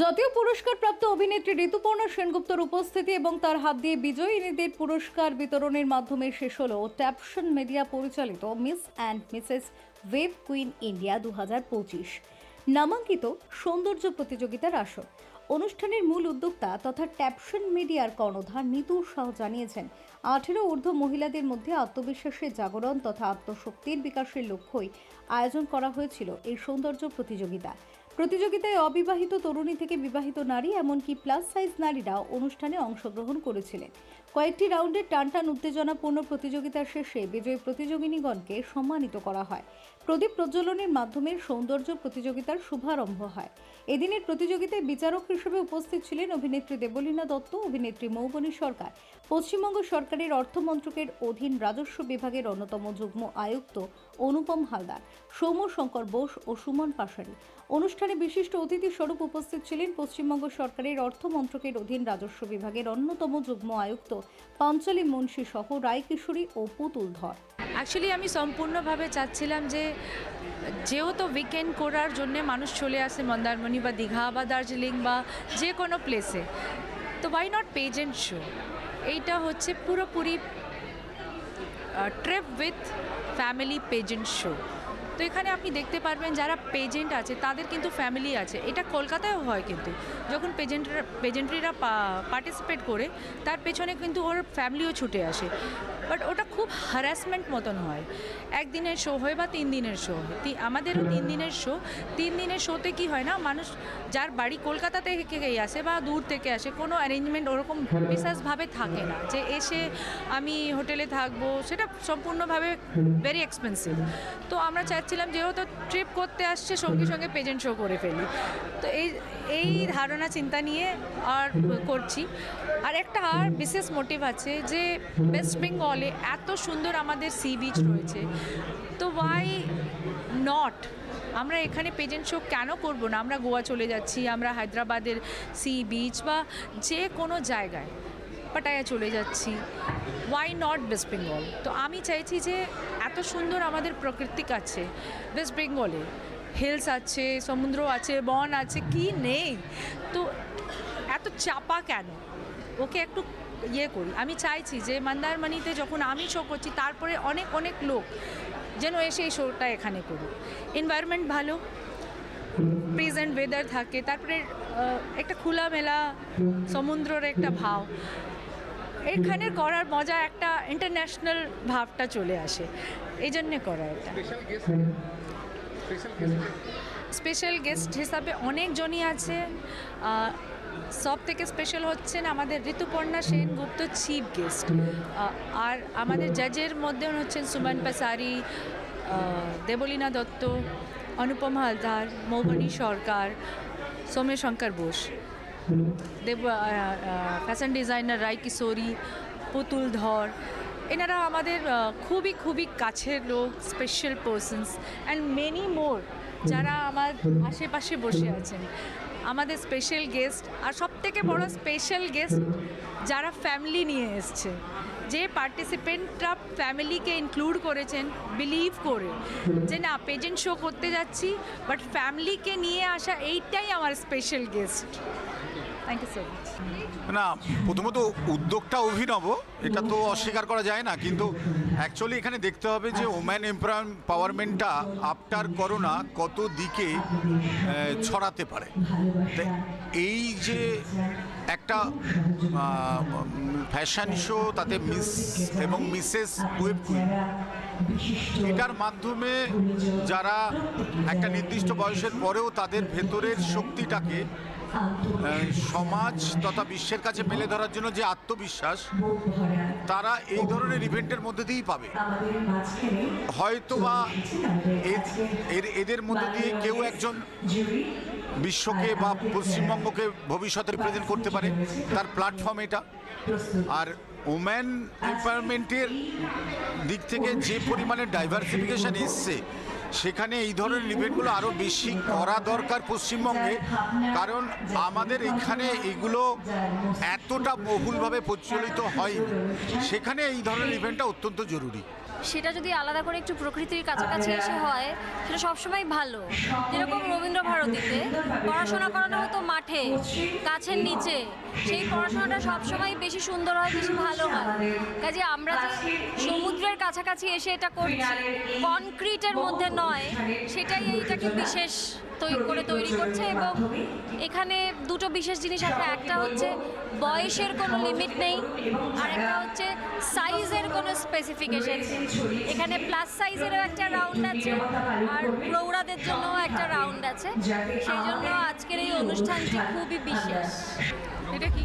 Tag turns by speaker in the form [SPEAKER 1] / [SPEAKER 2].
[SPEAKER 1] জাতীয় পুরস্কার প্রাপ্ত অভিনেত্রী ঋতুপর্ণা সেনগুপ্তর উপস্থিতি এবং তার হাত দিয়ে বিজয়ীদের পুরস্কার বিতরণের মাধ্যমে শেষ হলো ট্যাপশন মিডিয়া পরিচালিত Miss and Mrs Web Queen India দু নামাঙ্কিত সৌন্দর্য প্রতিযোগিতার আসর। অনুষ্ঠানের মূল উদ্যোক্তা তথা ট্যাপশন মিডিয়ার কর্ণধার নিতু শাহ জানিয়েছেন, আঠেরো ঊর্ধ্ব মহিলাদের মধ্যে আত্মবিশ্বাসের জাগরণ তথা আত্মশক্তির বিকাশের লক্ষ্যই আয়োজন করা হয়েছিল এই সৌন্দর্য প্রতিযোগিতা। প্রতিযোগিতায় অবিবাহিত তরুণী থেকে বিবাহিত নারী, এমনকি প্লাস সাইজ নারীরাও অনুষ্ঠানে অংশগ্রহণ করেছিলেন। কয়েকটি রাউন্ডের টানটান উত্তেজনাপূর্ণ প্রতিযোগিতার শেষে বিজয়ী প্রতিযোগিনীগণকে সম্মানিত করা হয়। প্রদীপ প্রজ্বলনের মাধ্যমে সৌন্দর্য প্রতিযোগিতার শুভারম্ভ হয়। এদিনের প্রতিযোগিতায় বিচারক হিসেবে উপস্থিত ছিলেন অভিনেত্রী দেবলীনা দত্ত, অভিনেত্রী মৌবনী সরকার। পশ্চিমবঙ্গ সরকারের অর্থমন্ত্রকের অধীন রাজস্ব বিভাগের অন্যতম যুগ্ম আয়ুক্ত অনুপম হালদার সৌম্য শঙ্কর বোস ও সুমন পাশারি অনুষ্ঠানে বিশিষ্ট অতিথি স্বরূপ উপস্থিত ছিলেন পশ্চিমবঙ্গ সরকারের অর্থমন্ত্রকের অধীন রাজস্ব বিভাগের অন্যতম যুগ্ম আয়ুক্ত পাঞ্চালী মুন্সী সহ রায়কিশোরী ও পুতুল ধর
[SPEAKER 2] অ্যাকচুয়ালি আমি সম্পূর্ণভাবে চাচ্ছিলাম যে, যেহেতু উইকেন্ড করার জন্য মানুষ চলে আসে মন্দারমণি বা দীঘা বা দার্জিলিং বা যে কোনো প্লেসে তো ওয়াই নট পেজেন্ট শো এইটা হচ্ছে পুরোপুরি trip with family pageant show তো এখানে আপনি দেখতে পারবেন যারা পেজেন্ট আছে, তাদের কিন্তু ফ্যামিলি আছে। এটা কলকাতায়ও হয় কিন্তু। যখন পেজেন্টরা পেজেন্ট্রিরা পার্টিসিপেট করে, তার পেছনে কিন্তু ওর ফ্যামিলিও ছুটে আসে। বাট ওটা খুব হ্যারাসমেন্ট মতন হয়। একদিনের শো হয় বা তিন দিনের শো হয়। আমাদেরও তিন দিনের শো তিন দিনের শোতে কি হয় না, মানুষ যার বাড়ি কলকাতা থেকে আসে বা দূর থেকে আসে, কোনো অ্যারেঞ্জমেন্ট ওরকম বিশেষভাবে থাকে না যে এসে আমি হোটেলে থাকব, সেটা সম্পূর্ণভাবে ভেরি এক্সপেন্সিভ তো আমরা চাচ্ছিলাম যেহেতু ট্রিপ করতে আসছে, সঙ্গে সঙ্গে পেজেন্ট শো করে ফেলি। তো এই এই ধারণা, চিন্তা নিয়ে আর করছি। আর একটা আর বিশেষ মোটিভ আছে যে ওয়েস্ট বেঙ্গলে এত সুন্দর আমাদের সি বিচ রয়েছে। তো ওয়াই নট আমরা এখানে পেজেন্ট শো কেন করব না? আমরা গোয়া চলে যাচ্ছি, আমরা হায়দ্রাবাদের সি বিচ বা যে কোনো জায়গায় পাটায়া চলে যাচ্ছি। ওয়াই নট ওয়েস্ট বেঙ্গল তো আমি চাইছি যে এত সুন্দর আমাদের প্রাকৃতিক আছে ওয়েস্ট বেঙ্গলে হিলস আছে সমুদ্র আছে, বন আছে, কি নেই? তো এত চাপা কেন? ওকে একটু ইয়ে করি। আমি চাইছি যে মন্দারমণিতে যখন আমি শো করছি তারপরে অনেক অনেক লোক যেন এসে এই শোটা এখানে করুক। এনভায়রনমেন্ট ভালো প্রেজেন্ট ওয়েদার থাকে তারপরে একটা খোলামেলা সমুদ্রের একটা ভাব। এখানে করার মজা একটা ইন্টারন্যাশনাল ভাবটা চলে আসে। এই জন্যে করা এটা।
[SPEAKER 3] স্পেশাল গেস্ট
[SPEAKER 2] হিসাবে অনেকজনই আহ, সব থেকে স্পেশাল হচ্ছেন আমাদের ঋতুপর্ণা সেনগুপ্ত চিফ গেস্ট আর আমাদের জাজের মধ্যে হচ্ছেন Suman Pasari Debolina Dutta, Anupam Haldar, Moubani Sarkar Soumyashankar Bose. Deb fashion designer Roy Kishori, Putul Dhar. এনারা আমাদের খুবই খুবই কাছের লোক special persons and many more যারা আমার আশেপাশে বসে আছেন। আমাদের স্পেশাল গেস্ট আর সব থেকে বড় স্পেশাল গেস্ট যারা ফ্যামিলি নিয়ে এসছে। যে পার্টিসিপেন্টরা ফ্যামিলিকে ইনক্লুড করেছেন বিলিভ করে যে না পেজেন্ট শো করতে যাচ্ছি বাট ফ্যামিলিকে নিয়ে আসা এইটাই আমার স্পেশাল গেস্ট
[SPEAKER 4] না, প্রথমত উদ্যোগটা অভিনব, এটা তো অস্বীকার করা যায় না, কিন্তু অ্যাকচুয়ালি এখানে দেখতে হবে যে ওম্যান এম্পাওয়ারমেন্টটা আফটার করোনা কত দিকে ছড়াতে পারে। এই যে একটা ফ্যাশন শো তাতে মিস এবং মিসেস ওয়েব এটার মাধ্যমে যারা একটা নির্দিষ্ট বয়সের পরেও তাদের ভেতরের শক্তিটাকে সমাজ তথা বিশ্বের কাছে মেলে ধরার জন্য যে আত্মবিশ্বাস, তারা এই ধরনের ইভেন্টের মধ্যে দিয়েই পাবে। হয়তো বা এদের মধ্যে দিয়ে কেউ একজন বিশ্বকে বা পশ্চিমবঙ্গকে ভবিষ্যতে রিপ্রেজেন্ট করতে পারে, তার প্ল্যাটফর্ম এটা। আর ওম্যান এম্পাওয়ারমেন্টের দিক থেকে যে পরিমাণে ডাইভার্সিফিকেশন এসছে সেখানে এই ধরনের ইভেন্টগুলো আরও বেশি করা দরকার পশ্চিমবঙ্গে, কারণ আমাদের এখানে এগুলো এতটা বহুলভাবে প্রচলিত হয় সেখানে এই ধরনের ইভেন্টটা অত্যন্ত জরুরি।
[SPEAKER 5] সেটা যদি আলাদা করে একটু প্রকৃতির কাছাকাছি এসে হয় সেটা সবসময় ভালো। যেরকম রবীন্দ্র ভারতীতে পড়াশোনা করানো হতো মাঠে গাছের নিচে সেই পড়াশোনাটা সবসময় বেশি সুন্দর হয় বেশি ভালো হয়। কাজে আমরা যে সমুদ্রের কাছাকাছি এসে এটা করছি কনক্রিটের মধ্যে নয় সেটাই এইটাকে বিশেষ তৈরি করে তৈরি করছে এবং এখানে দুটো বিশেষ জিনিস আছে। একটা হচ্ছে বয়সের কোনো লিমিট নেই আর একটা হচ্ছে সাইজের কোনো স্পেসিফিকেশন এখানে প্লাস সাইজেরও একটা রাউন্ড আছে আর প্রৌঢ়াদের জন্য একটা রাউন্ড আছে। সেই জন্য আজকের এই অনুষ্ঠানটি খুবই বিশেষ।
[SPEAKER 6] এটা কি?